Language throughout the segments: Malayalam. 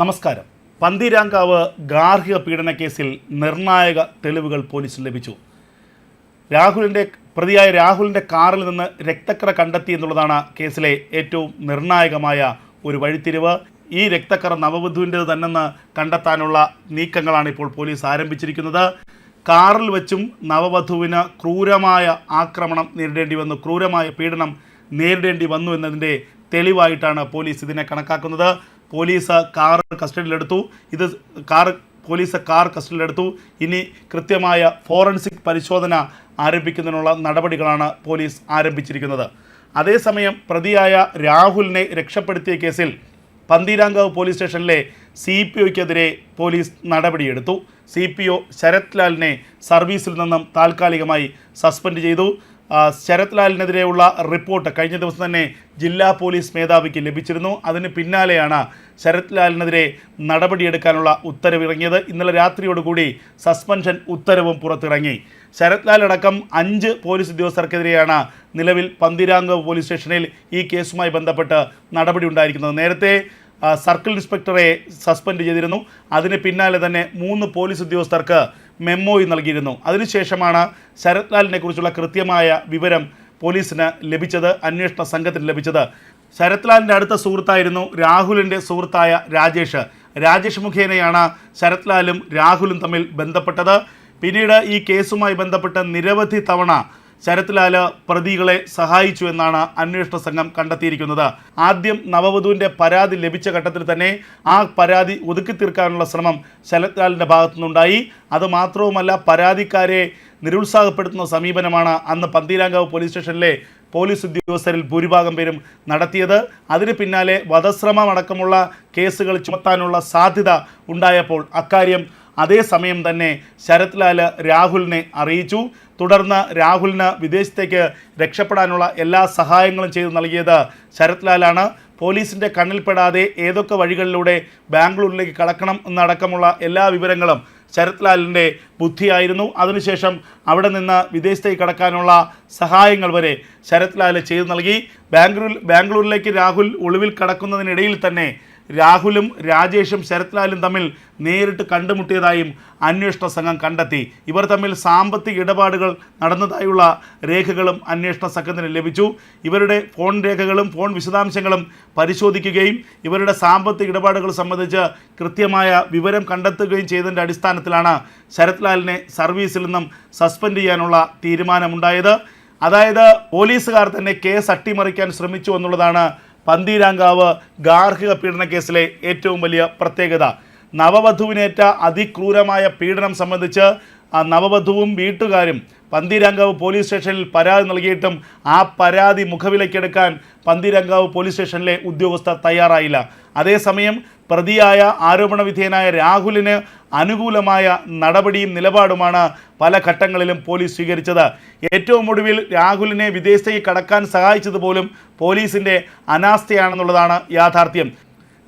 നമസ്കാരം. പന്തീരാങ്കാവ് ഗാർഹിക പീഡന കേസിൽ നിർണായക തെളിവുകൾ പോലീസിന് ലഭിച്ചു. രാഹുലിന്റെ പ്രതിയായ രാഹുലിന്റെ കാറിൽ നിന്ന് രക്തക്കറ കണ്ടെത്തി എന്നുള്ളതാണ് കേസിലെ ഏറ്റവും നിർണായകമായ ഒരു വഴിത്തിരിവ്. ഈ രക്തക്കറ നവവധുവിന്റേത് തന്നെന്ന് കണ്ടെത്താനുള്ള നീക്കങ്ങളാണ് ഇപ്പോൾ പോലീസ് ആരംഭിച്ചിരിക്കുന്നത്. കാറിൽ വെച്ചും നവവധുവിന് ക്രൂരമായ ആക്രമണം നേരിടേണ്ടി വന്നു. ക്രൂരമായ പീഡനം നേരിടേണ്ടി വന്നു എന്നതിന്റെ തെളിവായിട്ടാണ് പോലീസ് ഇതിനെ കണക്കാക്കുന്നത്. പോലീസ് കാർ കസ്റ്റഡിയിലെടുത്തു. ഇത് കാർ പോലീസ് കാർ കസ്റ്റഡിയിലെടുത്തു. ഇനി കൃത്യമായ ഫോറൻസിക് പരിശോധന ആരംഭിക്കുന്നതിനുള്ള നടപടികളാണ് പോലീസ് ആരംഭിച്ചിരിക്കുന്നത്. അതേസമയം പ്രതിയായ രാഹുലിനെ രക്ഷപ്പെടുത്തിയ കേസിൽ പന്തീരാങ്കാവ് പോലീസ് സ്റ്റേഷനിലെ സി പി ഒക്കെതിരെ പോലീസ് നടപടിയെടുത്തു. സി പി ഒ ശരത് ലാലിനെ സർവീസിൽ നിന്നും താൽക്കാലികമായി സസ്പെൻഡ് ചെയ്തു. ശരത് ലാലിനെതിരെയുള്ള റിപ്പോർട്ട് കഴിഞ്ഞ ദിവസം തന്നെ ജില്ലാ പോലീസ് മേധാവിക്ക് ലഭിച്ചിരുന്നു. അതിന് പിന്നാലെയാണ് ശരത് ലാലിനെതിരെ നടപടിയെടുക്കാനുള്ള ഉത്തരവിറങ്ങിയത് ഇന്നലെ രാത്രിയോടുകൂടി സസ്പെൻഷൻ ഉത്തരവും പുറത്തിറങ്ങി. ശരത് ലാൽ അടക്കം അഞ്ച് പോലീസ് ഉദ്യോഗസ്ഥർക്കെതിരെയാണ് നിലവിൽ പന്തിരാംഗ പോലീസ് സ്റ്റേഷനിൽ ഈ കേസുമായി ബന്ധപ്പെട്ട് നടപടി ഉണ്ടായിരിക്കുന്നത്. നേരത്തെ സർക്കിൾ ഇൻസ്പെക്ടറെ സസ്പെൻഡ് ചെയ്തിരുന്നു. അതിന് പിന്നാലെ തന്നെ മൂന്ന് പോലീസ് ഉദ്യോഗസ്ഥർക്ക് മെമ്മോയും നൽകിയിരുന്നു. അതിനുശേഷമാണ് ശരത് ലാലിനെ കുറിച്ചുള്ള കൃത്യമായ വിവരം പോലീസിന് ലഭിച്ചത് അന്വേഷണ സംഘത്തിന് ലഭിച്ചത്. ശരത് ലാലിന്റെ അടുത്ത സുഹൃത്തായിരുന്നു രാഹുലിന്റെ സുഹൃത്തായ രാജേഷ്. രാജേഷ് മുഖേനയാണ് ശരത് ലാലും രാഹുലും തമ്മിൽ ബന്ധപ്പെട്ടത്. പിന്നീട് ഈ കേസുമായി ബന്ധപ്പെട്ട് നിരവധി തവണ ശരത് ലാൽ പ്രതികളെ സഹായിച്ചു എന്നാണ് അന്വേഷണ സംഘം കണ്ടെത്തിയിരിക്കുന്നത്. ആദ്യം നവവധുവിന്റെ പരാതി ലഭിച്ച ഘട്ടത്തിൽ തന്നെ ആ പരാതി ഒതുക്കി തീർക്കാനുള്ള ശ്രമം ശരത് ഭാഗത്തുനിന്നുണ്ടായി അത് മാത്രവുമല്ല പരാതിക്കാരെ നിരുത്സാഹപ്പെടുത്തുന്ന സമീപനമാണ് അന്ന് പന്തീരാങ്കാവ് പോലീസ് സ്റ്റേഷനിലെ പോലീസ് ഉദ്യോഗസ്ഥരിൽ ഭൂരിഭാഗം പേരും നടത്തിയത്. അതിന് പിന്നാലെ വധശ്രമമടക്കമുള്ള കേസുകൾ ചുമത്താനുള്ള സാധ്യത ഉണ്ടായപ്പോൾ അക്കാര്യം അതേസമയം തന്നെ ശരത് ലാൽ രാഹുലിനെ അറിയിച്ചു. തുടർന്ന് രാഹുലിന് വിദേശത്തേക്ക് രക്ഷപ്പെടാനുള്ള എല്ലാ സഹായങ്ങളും ചെയ്തു നൽകിയത് ശരത് ലാലാണ് പോലീസിന്റെ കണ്ണിൽപ്പെടാതെ ഏതൊക്കെ വഴികളിലൂടെ ബാംഗ്ലൂരിലേക്ക് കടക്കണം എന്നടക്കമുള്ള എല്ലാ വിവരങ്ങളും ശരത് ലാലിന്റെ ബുദ്ധിയായിരുന്നു. അതിനുശേഷം അവിടെ നിന്ന് വിദേശത്തേക്ക് കടക്കാനുള്ള സഹായങ്ങൾ വരെ ശരത് ലാൽ ചെയ്തു നൽകി. ബാംഗ്ലൂർ ബാംഗ്ലൂരിലേക്ക് രാഹുൽ ഒളിവിൽ കടക്കുന്നതിനിടയിൽ തന്നെ രാഹുലും രാജേഷും ശരത് ലാലും തമ്മിൽ നേരിട്ട് കണ്ടുമുട്ടിയതായും അന്വേഷണ സംഘം കണ്ടെത്തി. ഇവർ തമ്മിൽ സാമ്പത്തിക ഇടപാടുകൾ നടന്നതായുള്ള രേഖകളും അന്വേഷണ സംഘത്തിന് ലഭിച്ചു. ഇവരുടെ ഫോൺ രേഖകളും ഫോൺ വിശദാംശങ്ങളും പരിശോധിക്കുകയും ഇവരുടെ സാമ്പത്തിക ഇടപാടുകൾ സംബന്ധിച്ച് കൃത്യമായ വിവരം കണ്ടെത്തുകയും ചെയ്തതിന്റെ അടിസ്ഥാനത്തിലാണ് ശരത് ലാലിനെ സർവീസിൽ നിന്നും സസ്പെൻഡ് ചെയ്യാനുള്ള തീരുമാനമുണ്ടായത്. അതായത് പോലീസുകാർ തന്നെ കേസ് അട്ടിമറിക്കാൻ ശ്രമിച്ചു എന്നുള്ളതാണ് പന്തീരാങ്കാവ് ഗാർഹിക പീഡന കേസിലെ ഏറ്റവും വലിയ പ്രത്യേകത. നവവധുവിനേറ്റ അതിക്രൂരമായ പീഡനം സംബന്ധിച്ച് നവവധുവും വീട്ടുകാരും പന്തീരാങ്കാവ് പോലീസ് സ്റ്റേഷനിൽ പരാതി നൽകിയിട്ടും ആ പരാതി മുഖവിലക്കെടുക്കാൻ പന്തീരാങ്കാവ് പോലീസ് സ്റ്റേഷനിലെ ഉദ്യോഗസ്ഥർ തയ്യാറായില്ല. അതേസമയം പ്രതിയായ ആരോപണ വിധേയനായ രാഹുലിന് അനുകൂലമായ നടപടിയും നിലപാടുമാണ് പല ഘട്ടങ്ങളിലും പോലീസ് സ്വീകരിച്ചത്. ഏറ്റവും ഒടുവിൽ രാഹുലിനെ വിദേശത്തേക്ക് കടക്കാൻ സഹായിച്ചത് പോലും പോലീസിന്റെ അനാസ്ഥയാണെന്നുള്ളതാണ് യാഥാർത്ഥ്യം.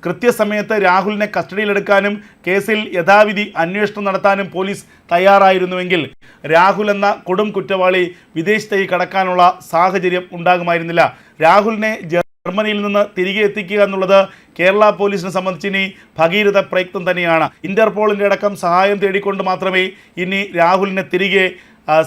കൃത്യസമയത്ത് രാഹുലിനെ കസ്റ്റഡിയിലെടുക്കാനും കേസിൽ യഥാവിധി അന്വേഷണം നടത്താനും പോലീസ് തയ്യാറായിരുന്നുവെങ്കിൽ രാഹുൽ എന്ന കൊടും കുറ്റവാളി വിദേശത്തേക്ക് കടക്കാനുള്ള സാഹചര്യം ഉണ്ടാകുമായിരുന്നില്ല. രാഹുലിനെ ജർമ്മനിയിൽ നിന്ന് തിരികെ എത്തിക്കുക എന്നുള്ളത് കേരള പോലീസിനെ സംബന്ധിച്ച് ഇനി ഭഗീരഥ പ്രയത്നം തന്നെയാണ്. ഇന്റർപോളിന്റെ അടക്കം സഹായം തേടിക്കൊണ്ട് മാത്രമേ ഇനി രാഹുലിനെ തിരികെ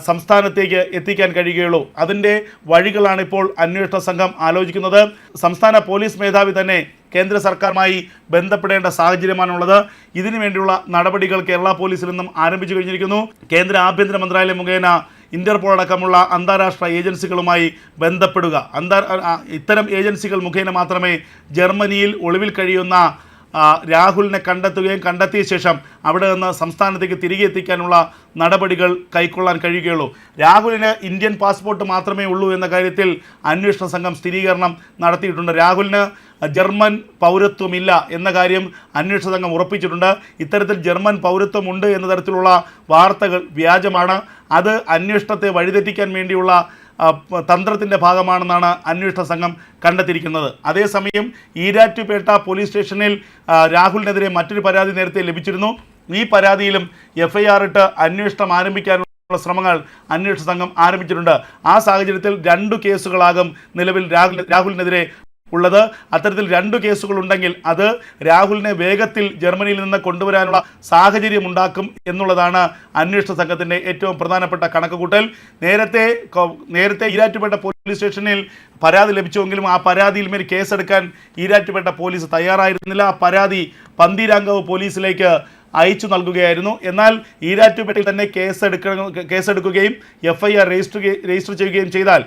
സംസ്ഥാനത്തേക്ക് എത്തിക്കാൻ കഴിയുകയുള്ളൂ. അതിന്റെ വഴികളാണ് ഇപ്പോൾ അന്വേഷണ സംഘം ആലോചിക്കുന്നത്. സംസ്ഥാന പോലീസ് മേധാവി തന്നെ കേന്ദ്ര സർക്കാരുമായി ബന്ധപ്പെടേണ്ട സാഹചര്യമാണുള്ളത്. ഇതിനു വേണ്ടിയുള്ള നടപടികൾ കേരള പോലീസിൽ നിന്നും ആരംഭിച്ചു കഴിഞ്ഞിരിക്കുന്നു. കേന്ദ്ര ആഭ്യന്തര മന്ത്രാലയം മുഖേന ഇന്റർപോൾ അടക്കമുള്ള അന്താരാഷ്ട്ര ഏജൻസികളുമായി ബന്ധപ്പെടുക. അന്താ ഇത്തരം ഏജൻസികൾ മുഖേന മാത്രമേ ജർമ്മനിയിൽ ഒളിവിൽ കഴിയുന്ന രാഹുലിനെ കണ്ടെത്തുകയും കണ്ടെത്തിയ ശേഷം അവിടെ നിന്ന് സംസ്ഥാനത്തേക്ക് തിരികെ എത്തിക്കാനുള്ള നടപടികൾ കൈക്കൊള്ളാൻ കഴിയുകയുള്ളൂ. രാഹുലിന് ഇന്ത്യൻ പാസ്പോർട്ട് മാത്രമേ ഉള്ളൂ എന്ന കാര്യത്തിൽ അന്വേഷണ സംഘം സ്ഥിരീകരണം നടത്തിയിട്ടുണ്ട്. രാഹുലിന് ജർമ്മൻ പൗരത്വമില്ല എന്ന കാര്യം അന്വേഷണ സംഘം ഉറപ്പിച്ചിട്ടുണ്ട്. ഇത്തരത്തിൽ ജർമ്മൻ പൗരത്വമുണ്ട് എന്ന തരത്തിലുള്ള വാർത്തകൾ വ്യാജമാണ്. അത് അന്വേഷണത്തെ വഴിതെറ്റിക്കാൻ വേണ്ടിയുള്ള തന്ത്രത്തിന്റെ ഭാഗമാണെന്നാണ് അന്വേഷണ സംഘം കണ്ടെത്തിയിരിക്കുന്നത്. അതേസമയം ഈരാറ്റുപേട്ട പോലീസ് സ്റ്റേഷനിൽ രാഹുലിനെതിരെ മറ്റൊരു പരാതി നേരത്തെ ലഭിച്ചിരുന്നു. ഈ പരാതിയിലും എഫ് ഐ ആർ ഇട്ട് അന്വേഷണം ആരംഭിക്കാനുള്ള ശ്രമങ്ങൾ അന്വേഷണ സംഘം ആരംഭിച്ചിട്ടുണ്ട്. ആ സാഹചര്യത്തിൽ രണ്ടു കേസുകളാകും നിലവിൽ രാഹുൽ രാഹുലിനെതിരെ ഉള്ളത്. അത്തരത്തിൽ രണ്ട് കേസുകൾ ഉണ്ടെങ്കിൽ അത് രാഹുലിനെ വേഗത്തിൽ ജർമ്മനിയിൽ നിന്ന് കൊണ്ടുവരാനുള്ള സാഹചര്യം ഉണ്ടാക്കും എന്നുള്ളതാണ് അന്വേഷണ സംഘത്തിന്റെ ഏറ്റവും പ്രധാനപ്പെട്ട കണക്കുകൂട്ടൽ. നേരത്തെ നേരത്തെ ഈരാറ്റുപേട്ട പോലീസ് സ്റ്റേഷനിൽ പരാതി ലഭിച്ചുവെങ്കിലും ആ പരാതിയിൽ മേൽ കേസെടുക്കാൻ ഈരാറ്റുപേട്ട പോലീസ് തയ്യാറായിരുന്നില്ല. ആ പരാതി പന്തീരാങ്കാവ് പോലീസിലേക്ക് അയച്ചു നൽകുകയായിരുന്നു. എന്നാൽ ഈരാറ്റുപേട്ടയിൽ തന്നെ കേസെടുക്ക കേസെടുക്കുകയും F I R register register ചെയ്യുകയും ചെയ്താൽ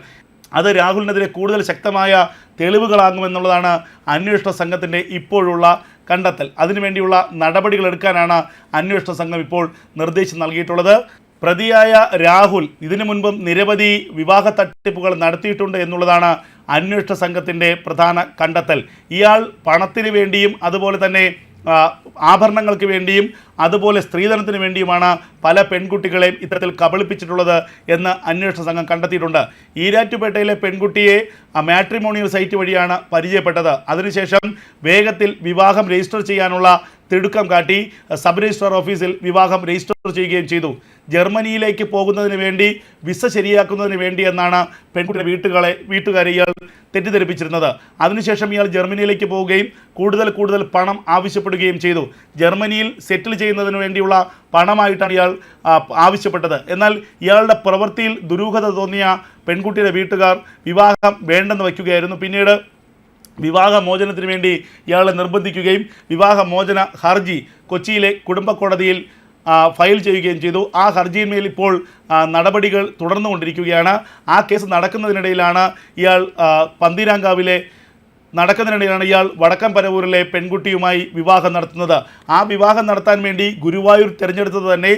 അത് രാഹുലിനെതിരെ കൂടുതൽ ശക്തമായ തെളിവുകളാകുമെന്നുള്ളതാണ് അന്വേഷണ സംഘത്തിന്റെ ഇപ്പോഴുള്ള കണ്ടെത്തൽ. അതിനുവേണ്ടിയുള്ള നടപടികൾ എടുക്കാനാണ് അന്വേഷണ സംഘം ഇപ്പോൾ നിർദ്ദേശം നൽകിയിട്ടുള്ളത്. പ്രതിയായ രാഹുൽ ഇതിനു മുൻപും നിരവധി വിവാഹ തട്ടിപ്പുകൾ നടത്തിയിട്ടുണ്ട് എന്നുള്ളതാണ് അന്വേഷണ സംഘത്തിന്റെ പ്രധാന കണ്ടെത്തൽ. ഇയാൾ പണത്തിന് വേണ്ടിയും അതുപോലെ തന്നെ ആഭരണങ്ങൾക്ക് വേണ്ടിയും അതുപോലെ സ്ത്രീധനത്തിന് വേണ്ടിയുമാണ് പല പെൺകുട്ടികളെയും ഇത്തരത്തിൽ കബളിപ്പിച്ചിട്ടുള്ളത് എന്ന് അന്വേഷണ സംഘം കണ്ടെത്തിയിട്ടുണ്ട്. ഈരാറ്റുപേട്ടയിലെ പെൺകുട്ടിയെ മാട്രിമോണിയൽ സൈറ്റ് വഴിയാണ് പരിചയപ്പെട്ടത്. അതിനുശേഷം വേഗത്തിൽ വിവാഹം രജിസ്റ്റർ ചെയ്യാനുള്ള തിടുക്കം കാട്ടി സബ് രജിസ്ട്രാർ ഓഫീസിൽ വിവാഹം രജിസ്റ്റർ ചെയ്യുകയും ചെയ്തു. ജർമ്മനിയിലേക്ക് പോകുന്നതിന് വേണ്ടി വിസ ശരിയാക്കുന്നതിന് വേണ്ടി എന്നാണ് പെൺകുട്ടിയുടെ വീട്ടുകളെ വീട്ടുകാരെ ഇയാൾ തെറ്റിദ്ധരിപ്പിച്ചിരുന്നത്. അതിനുശേഷം ഇയാൾ ജർമ്മനിയിലേക്ക് പോവുകയും കൂടുതൽ കൂടുതൽ പണം ആവശ്യപ്പെടുകയും ചെയ്തു. ജർമ്മനിയിൽ സെറ്റിൽ ചെയ്യുന്നതിന് വേണ്ടിയുള്ള പണമായിട്ടാണ് ഇയാൾ ആവശ്യപ്പെട്ടത്. എന്നാൽ ഇയാളുടെ പ്രവൃത്തിയിൽ ദുരൂഹത തോന്നിയ പെൺകുട്ടിയുടെ വീട്ടുകാർ വിവാഹം വേണ്ടെന്ന് വയ്ക്കുകയായിരുന്നു. പിന്നീട് വിവാഹമോചനത്തിന് വേണ്ടി ഇയാളെ നിർബന്ധിക്കുകയും വിവാഹമോചന ഹർജി കൊച്ചിയിലെ കുടുംബ കോടതിയിൽ ഫയൽ ചെയ്യുകയും ചെയ്തു. ആ ഹർജിയിന്മേൽ ഇപ്പോൾ നടപടികൾ തുടർന്നുകൊണ്ടിരിക്കുകയാണ്. ആ കേസ് നടക്കുന്നതിനിടയിലാണ് ഇയാൾ പന്തീരാങ്കാവിലെ നടക്കുന്നതിനിടയിലാണ് ഇയാൾ വടക്കൻ പരവൂരിലെ പെൺകുട്ടിയുമായി വിവാഹം നടത്തുന്നത്. ആ വിവാഹം നടത്താൻ വേണ്ടി ഗുരുവായൂർ തിരഞ്ഞെടുത്തത് തന്നെ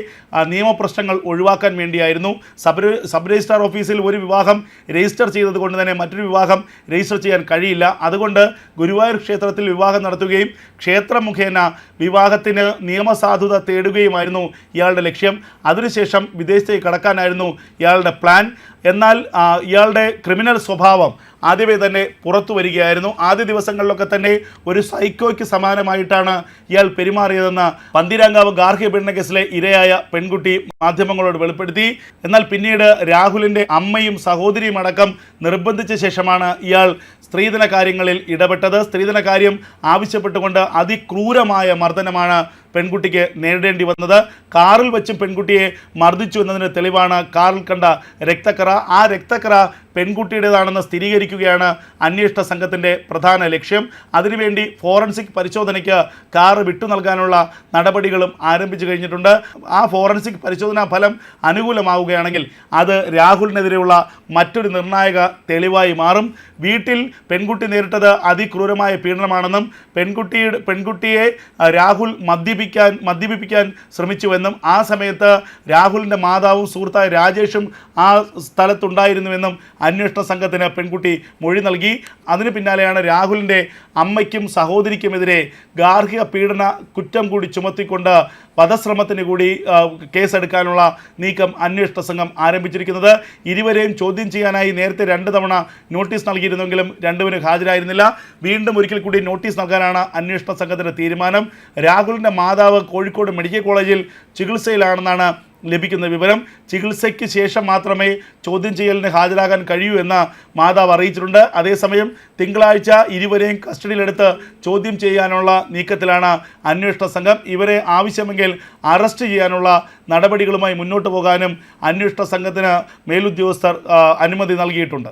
നിയമപ്രശ്നങ്ങൾ ഒഴിവാക്കാൻ വേണ്ടിയായിരുന്നു. സബ് സബ് രജിസ്ട്രാർ ഓഫീസിൽ ഒരു വിവാഹം രജിസ്റ്റർ ചെയ്തത് കൊണ്ട് തന്നെ മറ്റൊരു വിവാഹം രജിസ്റ്റർ ചെയ്യാൻ കഴിയില്ല. അതുകൊണ്ട് ഗുരുവായൂർ ക്ഷേത്രത്തിൽ വിവാഹം നടത്തുകയും ക്ഷേത്രം മുഖേന വിവാഹത്തിന് നിയമസാധുത തേടുകയുമായിരുന്നു ഇയാളുടെ ലക്ഷ്യം. അതിനുശേഷം വിദേശത്തേക്ക് കടക്കാനായിരുന്നു ഇയാളുടെ പ്ലാൻ. എന്നാൽ ഇയാളുടെ ക്രിമിനൽ സ്വഭാവം ആദ്യമേ തന്നെ പുറത്തു വരികയായിരുന്നു. ആദ്യ ദിവസങ്ങളിലൊക്കെ തന്നെ ഒരു സൈക്കോയ്ക്ക് സമാനമായിട്ടാണ് ഇയാൾ പെരുമാറിയതെന്ന് പന്തിരാങ്കാവ് ഗാർഹിക പീഡന കേസിലെ ഇരയായ പെൺകുട്ടി മാധ്യമങ്ങളോട് വെളിപ്പെടുത്തി. എന്നാൽ പിന്നീട് രാഹുലിന്റെ അമ്മയും സഹോദരിയും അടക്കം നിർബന്ധിച്ച ശേഷമാണ് ഇയാൾ സ്ത്രീധന കാര്യങ്ങളിൽ ഇടപെട്ടത്. സ്ത്രീധന കാര്യം ആവശ്യപ്പെട്ടുകൊണ്ട് അതിക്രൂരമായ മർദ്ദനമാണ് പെൺകുട്ടിക്ക് നേരിടേണ്ടി വന്നത്. കാറിൽ വെച്ചും പെൺകുട്ടിയെ മർദ്ദിച്ചു എന്നതിന് തെളിവാണ് കാറിൽ കണ്ട രക്തക്കറ. ആ രക്തക്കറ പെൺകുട്ടിയുടേതാണെന്ന് സ്ഥിരീകരിക്കുകയാണ് അന്വേഷണ സംഘത്തിന്റെ പ്രധാന ലക്ഷ്യം. അതിനുവേണ്ടി ഫോറൻസിക് പരിശോധനയ്ക്ക് കാറ് വിട്ടു നൽകാനുള്ള നടപടികളും ആരംഭിച്ചു കഴിഞ്ഞിട്ടുണ്ട്. ആ ഫോറൻസിക് പരിശോധനാ ഫലം അനുകൂലമാവുകയാണെങ്കിൽ അത് രാഹുലിനെതിരെയുള്ള മറ്റൊരു നിർണായക തെളിവായി മാറും. വീട്ടിൽ പെൺകുട്ടി നേരിട്ടത് അതിക്രൂരമായ പീഡനമാണെന്നും പെൺകുട്ടിയുടെ പെൺകുട്ടിയെ രാഹുൽ രാഹുൽ മദ്യപിക്കാൻ മദ്യപിപ്പിക്കാൻ ശ്രമിച്ചുവെന്നും ആ സമയത്ത് രാഹുലിന്റെ മാതാവും സുഹൃത്തായ രാജേഷും ആ സ്ഥലത്തുണ്ടായിരുന്നുവെന്നും അന്വേഷണ സംഘത്തിന് പെൺകുട്ടി മൊഴി നൽകി. അതിന് പിന്നാലെയാണ് രാഹുലിന്റെ അമ്മയ്ക്കും സഹോദരിക്കുമെതിരെ ഗാർഹിക പീഡന കുറ്റം കൂടി ചുമത്തിക്കൊണ്ട് വധശ്രമത്തിന് കൂടി കേസെടുക്കാനുള്ള നീക്കം അന്വേഷണ സംഘം ആരംഭിച്ചിരിക്കുന്നത്. ഇരുവരെയും ചോദ്യം ചെയ്യാനായി നേരത്തെ രണ്ട് തവണ നോട്ടീസ് നൽകിയിരുന്നെങ്കിലും രണ്ടുപേരും ഹാജരായിരുന്നില്ല. വീണ്ടും ഒരിക്കൽ കൂടി നോട്ടീസ് നൽകാനാണ് അന്വേഷണ സംഘത്തിന്റെ തീരുമാനം. രാഹുലിന്റെ മാതാവ് കോഴിക്കോട് മെഡിക്കൽ കോളേജിൽ ചികിത്സയിലാണെന്നാണ് ലഭിക്കുന്ന വിവരം. ചികിത്സയ്ക്ക് ശേഷം മാത്രമേ ചോദ്യം ചെയ്യലിന് ഹാജരാകാൻ കഴിയൂ എന്ന് മാതാവ് അറിയിച്ചിട്ടുണ്ട്. അതേസമയം തിങ്കളാഴ്ച ഇരുവരെയും കസ്റ്റഡിയിലെടുത്ത് ചോദ്യം ചെയ്യാനുള്ള നീക്കത്തിലാണ് അന്വേഷണ സംഘം. ഇവരെ ആവശ്യമെങ്കിൽ അറസ്റ്റ് ചെയ്യാനുള്ള നടപടികളുമായി മുന്നോട്ട് പോകാനും അന്വേഷണ സംഘത്തിന് മേലുദ്യോഗസ്ഥർ അനുമതി നൽകിയിട്ടുണ്ട്.